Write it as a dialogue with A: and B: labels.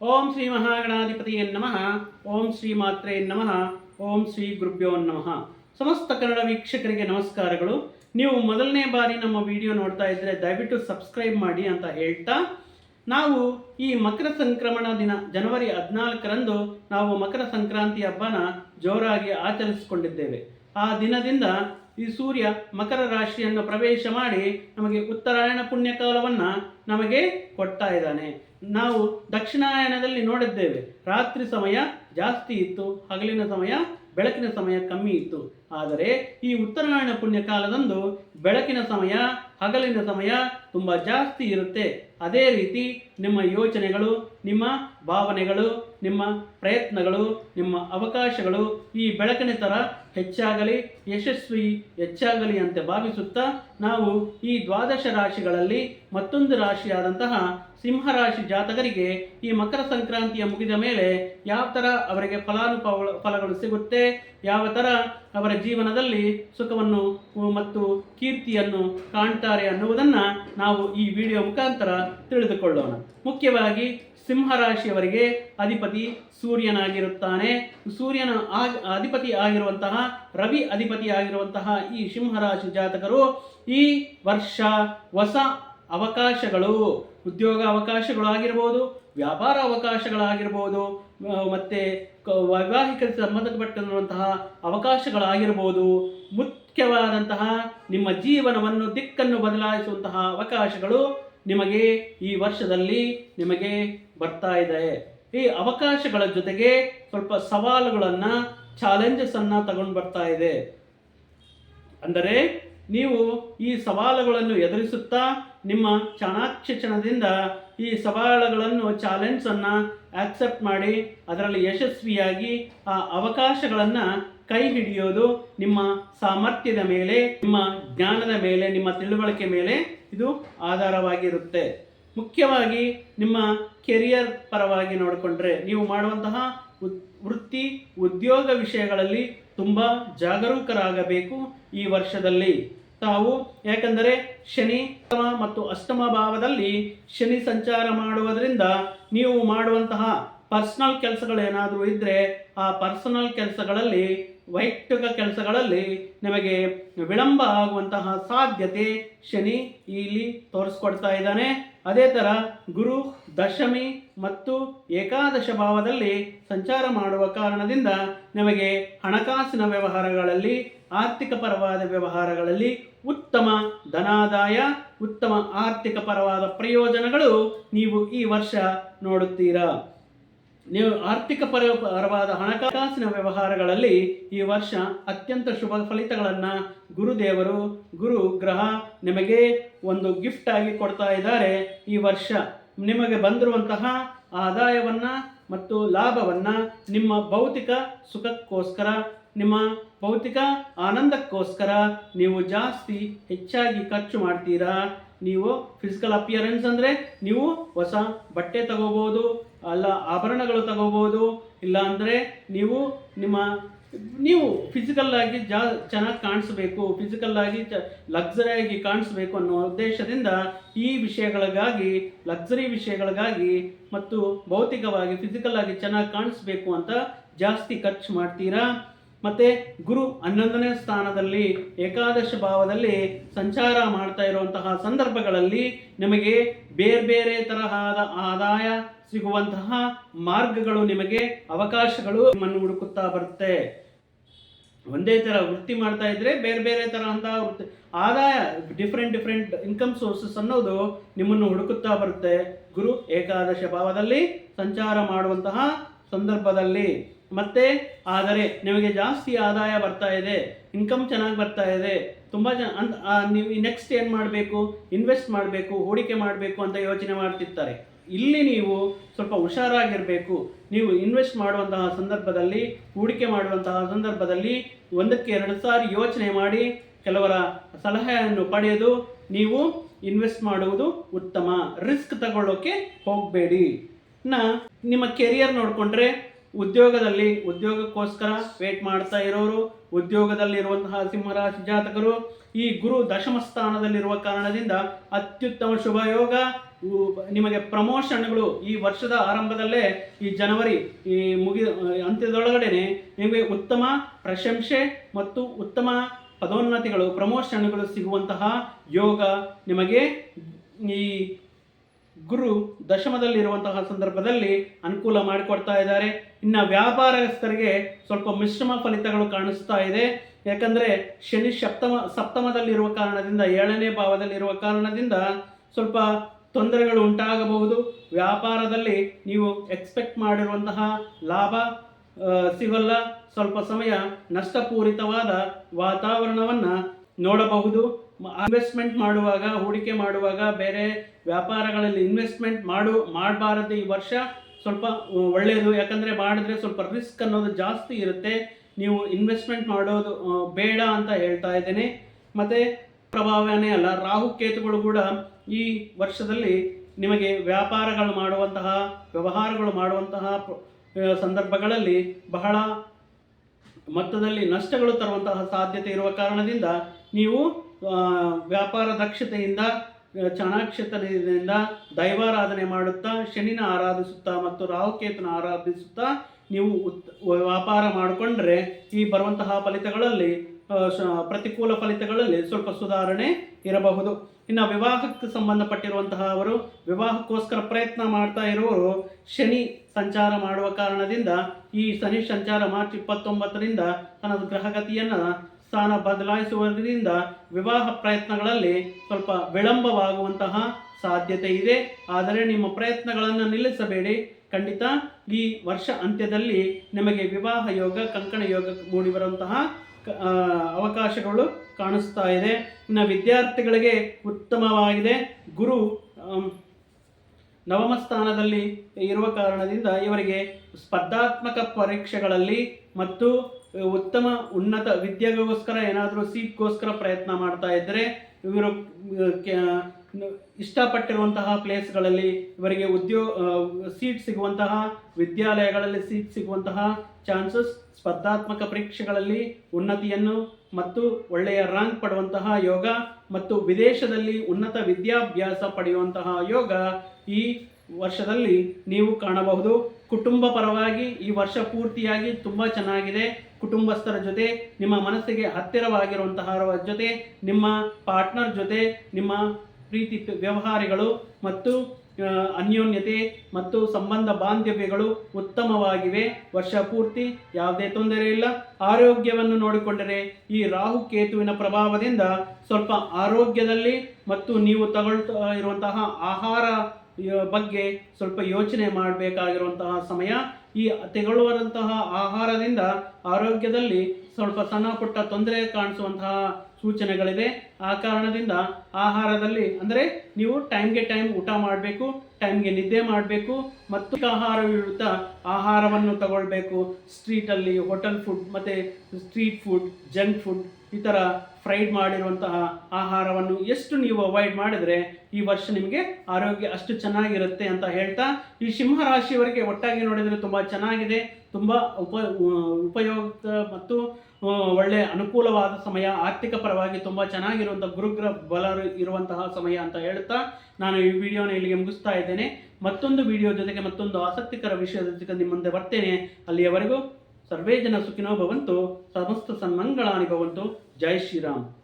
A: ಓಂ ಶ್ರೀ ಮಹಾಗಣಾಧಿಪತಿಯೇ ನಮಃ. ಓಂ ಶ್ರೀ ಮಾತ್ರೇ ನಮಃ. ಓಂ ಶ್ರೀ ಗುರುಭ್ಯೋ ನಮಃ. ಸಮಸ್ತ ಕನ್ನಡ ವೀಕ್ಷಕರಿಗೆ ನಮಸ್ಕಾರಗಳು. ನೀವು ಮೊದಲನೇ ಬಾರಿ ನಮ್ಮ ವಿಡಿಯೋ ನೋಡ್ತಾ ಇದ್ದರೆ ದಯವಿಟ್ಟು ಸಬ್ಸ್ಕ್ರೈಬ್ ಮಾಡಿ ಅಂತ ಹೇಳ್ತಾ, ನಾವು ಈ ಮಕರ ಸಂಕ್ರಮಣ ದಿನ ಜನವರಿ ಹದಿನಾಲ್ಕರಂದು ನಾವು ಮಕರ ಸಂಕ್ರಾಂತಿ ಹಬ್ಬನ ಜೋರಾಗಿ ಆಚರಿಸಿಕೊಂಡಿದ್ದೇವೆ. ಆ ದಿನದಿಂದ ಈ ಸೂರ್ಯ ಮಕರ ರಾಶಿಯನ್ನು ಪ್ರವೇಶ ಮಾಡಿ ನಮಗೆ ಉತ್ತರಾಯಣ ಪುಣ್ಯಕಾಲವನ್ನು ನಮಗೆ ಕೊಡ್ತಾ ಇದ್ದಾನೆ. ನಾವು ದಕ್ಷಿಣಾಯನದಲ್ಲಿ ನೋಡಿದ್ದೇವೆ. ರಾತ್ರಿ ಸಮಯ ಜಾಸ್ತಿ ಇತ್ತು, ಹಗಲಿನ ಸಮಯ, ಬೆಳಕಿನ ಸಮಯ ಕಮ್ಮಿ ಇತ್ತು. ಆದರೆ ಈ ಉತ್ತರಾಯಣ ಪುಣ್ಯಕಾಲದಂದು ಬೆಳಕಿನ ಸಮಯ, ಹಗಲಿನ ಸಮಯ ತುಂಬ ಜಾಸ್ತಿ ಇರುತ್ತೆ. ಅದೇ ರೀತಿ ನಿಮ್ಮ ಯೋಚನೆಗಳು, ನಿಮ್ಮ ಭಾವನೆಗಳು, ನಿಮ್ಮ ಪ್ರಯತ್ನಗಳು, ನಿಮ್ಮ ಅವಕಾಶಗಳು ಈ ಬೆಳಕಿನ ಥರ ಹೆಚ್ಚಾಗಲಿ, ಯಶಸ್ವಿ ಹೆಚ್ಚಾಗಲಿ ಅಂತ ಭಾವಿಸುತ್ತಾ ನಾವು ಈ ದ್ವಾದಶ ರಾಶಿಗಳಲ್ಲಿ ಮತ್ತೊಂದು ರಾಶಿಯಾದಂತಹ ಸಿಂಹರಾಶಿ ಜಾತಕರಿಗೆ ಈ ಮಕರ ಸಂಕ್ರಾಂತಿಯ ಮುಗಿದ ಮೇಲೆ ಯಾವ ಥರ ಅವರಿಗೆ ಫಲಾನುಭವ, ಫಲಗಳು ಸಿಗುತ್ತೆ, ಯಾವ ಥರ ಅವರ ಜೀವನದಲ್ಲಿ ಸುಖವನ್ನು ಮತ್ತು ಕೀರ್ತಿಯನ್ನು ಕಾಣ್ತಾರೆ ಅನ್ನುವುದನ್ನು ನಾವು ಈ ವಿಡಿಯೋ ಮುಖಾಂತರ ತಿಳಿದುಕೊಳ್ಳೋಣ. ಮುಖ್ಯವಾಗಿ ಸಿಂಹರಾಶಿಯವರಿಗೆ ಅಧಿಪತಿ ಸೂರ್ಯನಾಗಿರುತ್ತಾನೆ. ಸೂರ್ಯನ ಅಧಿಪತಿ ಆಗಿರುವಂತಹ, ರವಿ ಅಧಿಪತಿ ಆಗಿರುವಂತಹ ಈ ಸಿಂಹರಾಶಿ ಜಾತಕರು ಈ ವರ್ಷ ಹೊಸ ಅವಕಾಶಗಳು, ಉದ್ಯೋಗ ಅವಕಾಶಗಳು ಆಗಿರ್ಬೋದು, ವ್ಯಾಪಾರ ಅವಕಾಶಗಳಾಗಿರ್ಬೋದು ಮತ್ತೆ ವೈವಾಹಿಕ ಸಂಬಂಧಪಟ್ಟಿರುವಂತಹ ಅವಕಾಶಗಳಾಗಿರ್ಬೋದು, ಮುಖ್ಯವಾದಂತಹ ನಿಮ್ಮ ಜೀವನವನ್ನು ದಿಕ್ಕನ್ನು ಬದಲಾಯಿಸುವಂತಹ ಅವಕಾಶಗಳು ನಿಮಗೆ ಈ ವರ್ಷದಲ್ಲಿ ನಿಮಗೆ ಬರ್ತಾ ಇದೆ. ಈ ಅವಕಾಶಗಳ ಜೊತೆಗೆ ಸ್ವಲ್ಪ ಸವಾಲುಗಳನ್ನು ಚಾಲೆಂಜಸನ್ನು ತಗೊಂಡು ಬರ್ತಾ ಇದೆ. ಅಂದರೆ ನೀವು ಈ ಸವಾಲುಗಳನ್ನು ಎದುರಿಸುತ್ತಾ ನಿಮ್ಮ ಚಾಣಾಕ್ಷಣದಿಂದ ಈ ಸವಾಲುಗಳನ್ನು ಚಾಲೆಂಜನ್ನು ಆಕ್ಸೆಪ್ಟ್ ಮಾಡಿ ಅದರಲ್ಲಿ ಯಶಸ್ವಿಯಾಗಿ ಆ ಅವಕಾಶಗಳನ್ನು ಕೈ ಹಿಡಿಯೋದು ನಿಮ್ಮ ಸಾಮರ್ಥ್ಯದ ಮೇಲೆ, ನಿಮ್ಮ ಜ್ಞಾನದ ಮೇಲೆ, ನಿಮ್ಮ ತಿಳುವಳಿಕೆ ಮೇಲೆ ಇದು ಆಧಾರವಾಗಿರುತ್ತೆ. ಮುಖ್ಯವಾಗಿ ನಿಮ್ಮ ಕೆರಿಯರ್ ಪರವಾಗಿ ನೋಡಿಕೊಂಡ್ರೆ ನೀವು ಮಾಡುವಂತಹ ವೃತ್ತಿ, ಉದ್ಯೋಗ ವಿಷಯಗಳಲ್ಲಿ ತುಂಬ ಜಾಗರೂಕರಾಗಬೇಕು ಈ ವರ್ಷದಲ್ಲಿ. ತಾವು ಯಾಕಂದರೆ ಶನಿ ಮತ್ತು ಅಷ್ಟಮ ಭಾವದಲ್ಲಿ ಶನಿ ಸಂಚಾರ ಮಾಡುವುದರಿಂದ ನೀವು ಮಾಡುವಂತಹ ಪರ್ಸನಲ್ ಕೆಲಸಗಳೇನಾದರೂ ಇದ್ದರೆ ಆ ಪರ್ಸನಲ್ ಕೆಲಸಗಳಲ್ಲಿ, ವೈಯಕ್ತಿಕ ಕೆಲಸಗಳಲ್ಲಿ ನಿಮಗೆ ವಿಳಂಬ ಆಗುವಂತಹ ಸಾಧ್ಯತೆ ಶನಿ ಇಲ್ಲಿ ತೋರಿಸ್ಕೊಡ್ತಾ ಇದ್ದಾನೆ. ಅದೇ ಥರ ಗುರು, ದಶಮಿ ಮತ್ತು ಏಕಾದಶ ಭಾವದಲ್ಲಿ ಸಂಚಾರ ಮಾಡುವ ಕಾರಣದಿಂದ ನಮಗೆ ಹಣಕಾಸಿನ ವ್ಯವಹಾರಗಳಲ್ಲಿ, ಆರ್ಥಿಕ ಪರವಾದ ವ್ಯವಹಾರಗಳಲ್ಲಿ ಉತ್ತಮ ಧನಾದಾಯ, ಉತ್ತಮ ಆರ್ಥಿಕ ಪರವಾದ ಪ್ರಯೋಜನಗಳು ನೀವು ಈ ವರ್ಷ ನೋಡುತ್ತೀರಾ. ನೀವು ಆರ್ಥಿಕ ಪರ ಪರವಾದ ಹಣಕಾಸಿನ ವ್ಯವಹಾರಗಳಲ್ಲಿ ಈ ವರ್ಷ ಅತ್ಯಂತ ಶುಭ ಫಲಿತಗಳನ್ನು ಗುರುದೇವರು, ಗುರು ಗ್ರಹ ನಿಮಗೆ ಒಂದು ಗಿಫ್ಟ್ ಆಗಿ ಕೊಡ್ತಾ ಇದ್ದಾರೆ. ಈ ವರ್ಷ ನಿಮಗೆ ಬಂದಿರುವಂತಹ ಆದಾಯವನ್ನು ಮತ್ತು ಲಾಭವನ್ನು ನಿಮ್ಮ ಭೌತಿಕ ಸುಖಕ್ಕೋಸ್ಕರ, ನಿಮ್ಮ ಭೌತಿಕ ಆನಂದಕ್ಕೋಸ್ಕರ ನೀವು ಜಾಸ್ತಿ ಹೆಚ್ಚಾಗಿ ಖರ್ಚು ಮಾಡ್ತೀರಾ? ನೀವು ಫಿಸಿಕಲ್ ಅಪಿಯರೆನ್ಸ್ ಅಂದರೆ ನೀವು ಹೊಸ ಬಟ್ಟೆ ತಗೋಬೋದು ಅಲ್ಲ ಆಭರಣಗಳು ತಗೋಬೋದು ಇಲ್ಲ ಅಂದರೆ ನೀವು ನಿಮ್ಮ, ನೀವು ಫಿಸಿಕಲ್ ಆಗಿ ಜಾ, ಚೆನ್ನಾಗಿ ಕಾಣಿಸ್ಬೇಕು ಫಿಸಿಕಲ್ ಆಗಿ ಚ ಲಕ್ಸರಿಯಾಗಿ ಕಾಣಿಸ್ಬೇಕು ಅನ್ನೋ ಉದ್ದೇಶದಿಂದ ಈ ವಿಷಯಗಳಿಗಾಗಿ ಲಕ್ಸರಿ ವಿಷಯಗಳಿಗಾಗಿ ಮತ್ತು ಭೌತಿಕವಾಗಿ ಫಿಸಿಕಲ್ ಆಗಿ ಚೆನ್ನಾಗಿ ಕಾಣಿಸ್ಬೇಕು ಅಂತ ಜಾಸ್ತಿ ಖರ್ಚು ಮಾಡ್ತೀರಾ? ಮತ್ತೆ ಗುರು ಹನ್ನೊಂದನೇ ಸ್ಥಾನದಲ್ಲಿ ಏಕಾದಶ ಭಾವದಲ್ಲಿ ಸಂಚಾರ ಮಾಡ್ತಾ ಇರುವಂತಹ ಸಂದರ್ಭಗಳಲ್ಲಿ ನಿಮಗೆ ಬೇರೆ ಬೇರೆ ತರಹದ ಆದಾಯ ಸಿಗುವಂತಹ ಮಾರ್ಗಗಳು ನಿಮಗೆ ಅವಕಾಶಗಳು ನಿಮ್ಮನ್ನು ಹುಡುಕುತ್ತಾ ಬರುತ್ತೆ. ಒಂದೇ ಥರ ವೃತ್ತಿ ಮಾಡ್ತಾ ಇದ್ರೆ ಬೇರೆ ಬೇರೆ ತರಹಂತಹ ವೃತ್ತಿ ಆದಾಯ ಡಿಫ್ರೆಂಟ್ ಡಿಫ್ರೆಂಟ್ ಇನ್ಕಮ್ ಸೋರ್ಸಸ್ ಅನ್ನೋದು ನಿಮ್ಮನ್ನು ಹುಡುಕುತ್ತಾ ಬರುತ್ತೆ. ಗುರು ಏಕಾದಶ ಭಾವದಲ್ಲಿ ಸಂಚಾರ ಮಾಡುವಂತಹ ಸಂದರ್ಭದಲ್ಲಿ. ಮತ್ತೆ ಆದರೆ ನಿಮಗೆ ಜಾಸ್ತಿ ಆದಾಯ ಬರ್ತಾ ಇದೆ ಇನ್ಕಮ್ ಚೆನ್ನಾಗಿ ಬರ್ತಾ ಇದೆ, ತುಂಬ ಜನ ಅಂತ ನೀವು ನೆಕ್ಸ್ಟ್ ಏನು ಮಾಡಬೇಕು ಇನ್ವೆಸ್ಟ್ ಮಾಡಬೇಕು, ಹೂಡಿಕೆ ಮಾಡಬೇಕು ಅಂತ ಯೋಚನೆ ಮಾಡ್ತಿರ್ತಾರೆ. ಇಲ್ಲಿ ನೀವು ಸ್ವಲ್ಪ ಹುಷಾರಾಗಿರಬೇಕು. ನೀವು ಇನ್ವೆಸ್ಟ್ ಮಾಡುವಂತಹ ಸಂದರ್ಭದಲ್ಲಿ, ಹೂಡಿಕೆ ಮಾಡುವಂತಹ ಸಂದರ್ಭದಲ್ಲಿ ಒಂದಕ್ಕೆ ಎರಡು ಸಾರಿ ಯೋಚನೆ ಮಾಡಿ ಕೆಲವರ ಸಲಹೆಯನ್ನು ಪಡೆದು ನೀವು ಇನ್ವೆಸ್ಟ್ ಮಾಡುವುದು ಉತ್ತಮ. ರಿಸ್ಕ್ ತಗೊಳ್ಳೋಕೆ ಹೋಗಬೇಡಿ. ನಾ, ನಿಮ್ಮ ಕೆರಿಯರ್ ನೋಡಿಕೊಂಡ್ರೆ ಉದ್ಯೋಗದಲ್ಲಿ ಉದ್ಯೋಗಕ್ಕೋಸ್ಕರ ವೇಟ್ ಮಾಡ್ತಾ ಇರೋರು, ಉದ್ಯೋಗದಲ್ಲಿರುವಂತಹ ಸಿಂಹರಾಶಿ ಜಾತಕರು, ಈ ಗುರು ದಶಮ ಸ್ಥಾನದಲ್ಲಿರುವ ಕಾರಣದಿಂದ ಅತ್ಯುತ್ತಮ ಶುಭಯೋಗ. ನಿಮಗೆ ಪ್ರಮೋಷನ್ಗಳು ಈ ವರ್ಷದ ಆರಂಭದಲ್ಲೇ ಈ ಜನವರಿ, ಈ ಮುಗಿ ಅಂತ್ಯದೊಳಗಡೆನೆ ನಿಮಗೆ ಉತ್ತಮ ಪ್ರಶಂಸೆ ಮತ್ತು ಉತ್ತಮ ಪದೋನ್ನತಿಗಳು, ಪ್ರಮೋಷನ್ಗಳು ಸಿಗುವಂತಹ ಯೋಗ ನಿಮಗೆ ಈ ಗುರು ದಶಮದಲ್ಲಿರುವಂತಹ ಸಂದರ್ಭದಲ್ಲಿ ಅನುಕೂಲ ಮಾಡಿಕೊಡ್ತಾ ಇದ್ದಾರೆ. ಇನ್ನು ವ್ಯಾಪಾರಸ್ಥರಿಗೆ ಸ್ವಲ್ಪ ಮಿಶ್ರಮ ಫಲಿತಗಳು ಕಾಣಿಸ್ತಾ ಇದೆ. ಯಾಕಂದರೆ ಶನಿ ಸಪ್ತಮ, ಸಪ್ತಮದಲ್ಲಿರುವ ಕಾರಣದಿಂದ, ಏಳನೇ ಭಾವದಲ್ಲಿರುವ ಕಾರಣದಿಂದ ಸ್ವಲ್ಪ ತೊಂದರೆಗಳು ಉಂಟಾಗಬಹುದು. ವ್ಯಾಪಾರದಲ್ಲಿ ನೀವು ಎಕ್ಸ್ಪೆಕ್ಟ್ ಮಾಡಿರುವಂತಹ ಲಾಭ ಸಿಗಲ್ಲ. ಸ್ವಲ್ಪ ಸಮಯ ನಷ್ಟಪೂರಿತವಾದ ವಾತಾವರಣವನ್ನು ನೋಡಬಹುದು. ಇನ್ವೆಸ್ಟ್ಮೆಂಟ್ ಮಾಡುವಾಗ, ಹೂಡಿಕೆ ಮಾಡುವಾಗ ಬೇರೆ ವ್ಯಾಪಾರಗಳಲ್ಲಿ ಇನ್ವೆಸ್ಟ್ಮೆಂಟ್ ಮಾಡು, ಮಾಡಬಾರದು ಈ ವರ್ಷ ಸ್ವಲ್ಪ ಒಳ್ಳೆಯದು ಯಾಕಂದರೆ ಮಾಡಿದ್ರೆ ಸ್ವಲ್ಪ ರಿಸ್ಕ್ ಅನ್ನೋದು ಜಾಸ್ತಿ ಇರುತ್ತೆ. ನೀವು ಇನ್ವೆಸ್ಟ್ಮೆಂಟ್ ಮಾಡೋದು ಬೇಡ ಅಂತ ಹೇಳ್ತಾ ಇದ್ದೇನೆ. ಮತ್ತು ಪ್ರಭಾವನೇ ಅಲ್ಲ, ರಾಹು ಕೇತುಗಳು ಕೂಡ ಈ ವರ್ಷದಲ್ಲಿ ನಿಮಗೆ ವ್ಯಾಪಾರಗಳು ಮಾಡುವಂತಹ, ವ್ಯವಹಾರಗಳು ಮಾಡುವಂತಹ ಸಂದರ್ಭಗಳಲ್ಲಿ ಬಹಳ ಮೊತ್ತದಲ್ಲಿ ನಷ್ಟಗಳು ತರುವಂತಹ ಸಾಧ್ಯತೆ ಇರುವ ಕಾರಣದಿಂದ ನೀವು ವ್ಯಾಪಾರ ದಕ್ಷತೆಯಿಂದ ಚಾಣಾಕ್ಷತನದಿಂದ ದೈವಾರಾಧನೆ ಮಾಡುತ್ತಾ, ಶನಿನ ಆರಾಧಿಸುತ್ತಾ ಮತ್ತು ರಾಹುಕೇತನ ಆರಾಧಿಸುತ್ತಾ ನೀವು ವ್ಯಾಪಾರ ಮಾಡಿಕೊಂಡ್ರೆ ಈ ಬರುವಂತಹ ಫಲಿತಗಳಲ್ಲಿ ಪ್ರತಿಕೂಲ ಫಲಿತಗಳಲ್ಲಿ ಸ್ವಲ್ಪ ಸುಧಾರಣೆ ಇರಬಹುದು. ಇನ್ನು ವಿವಾಹಕ್ಕೆ ಸಂಬಂಧಪಟ್ಟಿರುವಂತಹ ಅವರು, ವಿವಾಹಕ್ಕೋಸ್ಕರ ಪ್ರಯತ್ನ ಮಾಡ್ತಾ ಇರುವವರು ಶನಿ ಸಂಚಾರ ಮಾಡುವ ಕಾರಣದಿಂದ ಈ ಶನಿ ಸಂಚಾರ ಮಾರ್ಚ್ ಇಪ್ಪತ್ತೊಂಬತ್ತರಿಂದ ತನ್ನ ಗ್ರಹಗತಿಯನ್ನು ಸ್ಥಾನ ಬದಲಾಯಿಸುವುದರಿಂದ ವಿವಾಹ ಪ್ರಯತ್ನಗಳಲ್ಲಿ ಸ್ವಲ್ಪ ವಿಳಂಬವಾಗುವಂತಹ ಸಾಧ್ಯತೆ ಇದೆ. ಆದರೆ ನಿಮ್ಮ ಪ್ರಯತ್ನಗಳನ್ನು ನಿಲ್ಲಿಸಬೇಡಿ. ಖಂಡಿತ ಈ ವರ್ಷ ಅಂತ್ಯದಲ್ಲಿ ನಿಮಗೆ ವಿವಾಹ ಯೋಗ, ಕಂಕಣ ಯೋಗ ಮೂಡಿಬರುವಂತಹ ಅವಕಾಶಗಳು ಕಾಣಿಸ್ತಾ ಇದೆ. ಇನ್ನು ವಿದ್ಯಾರ್ಥಿಗಳಿಗೆ ಉತ್ತಮವಾಗಿದೆ. ಗುರು ನವಮ ಸ್ಥಾನದಲ್ಲಿ ಇರುವ ಕಾರಣದಿಂದ ಇವರಿಗೆ ಸ್ಪರ್ಧಾತ್ಮಕ ಪರೀಕ್ಷೆಗಳಲ್ಲಿ ಮತ್ತು ಉತ್ತಮ ಉನ್ನತ ವಿದ್ಯೆಗೋಸ್ಕರ ಏನಾದರೂ ಸೀಟ್ಗೋಸ್ಕರ ಪ್ರಯತ್ನ ಮಾಡ್ತಾ ಇದ್ದರೆ ಇವರು ಇಷ್ಟಪಟ್ಟಿರುವಂತಹ ಪ್ಲೇಸ್ಗಳಲ್ಲಿ ಇವರಿಗೆ ಉದ್ಯೋಗ ಸೀಟ್ ಸಿಗುವಂತಹ ವಿದ್ಯಾಲಯಗಳಲ್ಲಿ ಸೀಟ್ ಸಿಗುವಂತಹ ಚಾನ್ಸಸ್, ಸ್ಪರ್ಧಾತ್ಮಕ ಪರೀಕ್ಷೆಗಳಲ್ಲಿ ಉನ್ನತಿಯನ್ನು ಮತ್ತು ಒಳ್ಳೆಯ ರ್ಯಾಂಕ್ ಪಡುವಂತಹ ಯೋಗ ಮತ್ತು ವಿದೇಶದಲ್ಲಿ ಉನ್ನತ ವಿದ್ಯಾಭ್ಯಾಸ ಪಡೆಯುವಂತಹ ಯೋಗ ಈ ವರ್ಷದಲ್ಲಿ ನೀವು ಕಾಣಬಹುದು. ಕುಟುಂಬ ಪರವಾಗಿ ಈ ವರ್ಷ ಪೂರ್ತಿಯಾಗಿ ತುಂಬ ಚೆನ್ನಾಗಿದೆ. ಕುಟುಂಬಸ್ಥರ ಜೊತೆ, ನಿಮ್ಮ ಮನಸ್ಸಿಗೆ ಹತ್ತಿರವಾಗಿರುವಂತಹ ಜೊತೆ, ನಿಮ್ಮ ಪಾರ್ಟ್ನರ್ ಜೊತೆ, ನಿಮ್ಮ ಪ್ರೀತಿ ವ್ಯವಹಾರಗಳು ಮತ್ತು ಅನ್ಯೋನ್ಯತೆ ಮತ್ತು ಸಂಬಂಧ ಬಾಂಧವ್ಯಗಳು ಉತ್ತಮವಾಗಿವೆ. ವರ್ಷ ಪೂರ್ತಿ ಯಾವುದೇ ತೊಂದರೆ ಇಲ್ಲ. ಆರೋಗ್ಯವನ್ನು ನೋಡಿಕೊಂಡರೆ ಈ ರಾಹು ಕೇತುವಿನ ಪ್ರಭಾವದಿಂದ ಸ್ವಲ್ಪ ಆರೋಗ್ಯದಲ್ಲಿ ಮತ್ತು ನೀವು ತಗೊಳ್ತಾ ಇರುವಂತಹ ಆಹಾರ ಬಗ್ಗೆ ಸ್ವಲ್ಪ ಯೋಚನೆ ಮಾಡಬೇಕಾಗಿರುವಂತಹ ಸಮಯ. ಈ ತೆಗೊಳ್ಳುವಂತಹ ಆಹಾರದಿಂದ ಆರೋಗ್ಯದಲ್ಲಿ ಸ್ವಲ್ಪ ಸಣ್ಣ ಪುಟ್ಟ ತೊಂದರೆ ಕಾಣಿಸುವಂತಹ ಸೂಚನೆಗಳಿದೆ ಆ ಕಾರಣದಿಂದ ಆಹಾರದಲ್ಲಿ ಅಂದರೆ ನೀವು ಟೈಮ್ಗೆ ಟೈಮ್ ಊಟ ಮಾಡಬೇಕು ಟೈಮ್ಗೆ ನಿದ್ದೆ ಮಾಡಬೇಕು ಮತ್ತು ಆಹಾರವಿರುತ್ತ ಆಹಾರವನ್ನು ತಗೊಳ್ಬೇಕು. ಸ್ಟ್ರೀಟಲ್ಲಿ ಹೋಟೆಲ್ ಫುಡ್ ಮತ್ತು ಸ್ಟ್ರೀಟ್ ಫುಡ್ ಜಂಕ್ ಫುಡ್ ಈ ಥರ ಫ್ರೈಡ್ ಮಾಡಿರುವಂತಹ ಆಹಾರವನ್ನು ಎಷ್ಟು ನೀವು ಅವಾಯ್ಡ್ ಮಾಡಿದರೆ ಈ ವರ್ಷ ನಿಮಗೆ ಆರೋಗ್ಯ ಅಷ್ಟು ಚೆನ್ನಾಗಿರುತ್ತೆ ಅಂತ ಹೇಳ್ತಾ ಈ ಸಿಂಹ ರಾಶಿಯವರಿಗೆ ಒಟ್ಟಾಗಿ ನೋಡಿದರೆ ತುಂಬ ಚೆನ್ನಾಗಿದೆ. ತುಂಬ ಉಪ ಉಪಯುಕ್ತ ಮತ್ತು ಆ, ಒಳ್ಳೆಯ ಅನುಕೂಲವಾದ ಸಮಯ ಆರ್ಥಿಕ ಪರವಾಗಿ ತುಂಬ ಚೆನ್ನಾಗಿರುವಂಥ ಗುರುಗ್ರ ಬಲ ಇರುವಂತಹ ಸಮಯ ಅಂತ ಹೇಳ್ತಾ ನಾನು ಈ ವಿಡಿಯೋನ ಇಲ್ಲಿಗೆ ಮುಗಿಸ್ತಾ ಇದ್ದೇನೆ. ಮತ್ತೊಂದು ವಿಡಿಯೋ ಜೊತೆಗೆ ಮತ್ತೊಂದು ಆಸಕ್ತಿಕರ ವಿಷಯದ ಜೊತೆಗೆ ನಿಮ್ಮ ಮುಂದೆ ಬರ್ತೇನೆ. ಅಲ್ಲಿಯವರೆಗೂ ಸರ್ವೇ ಜನ ಸುಖಿನೋ ಭವಂತು ಸಮಸ್ತ ಸನ್ಮಂಗಳಾನಿ ಭವಂತು. ಜೈ ಶ್ರೀರಾಮ್.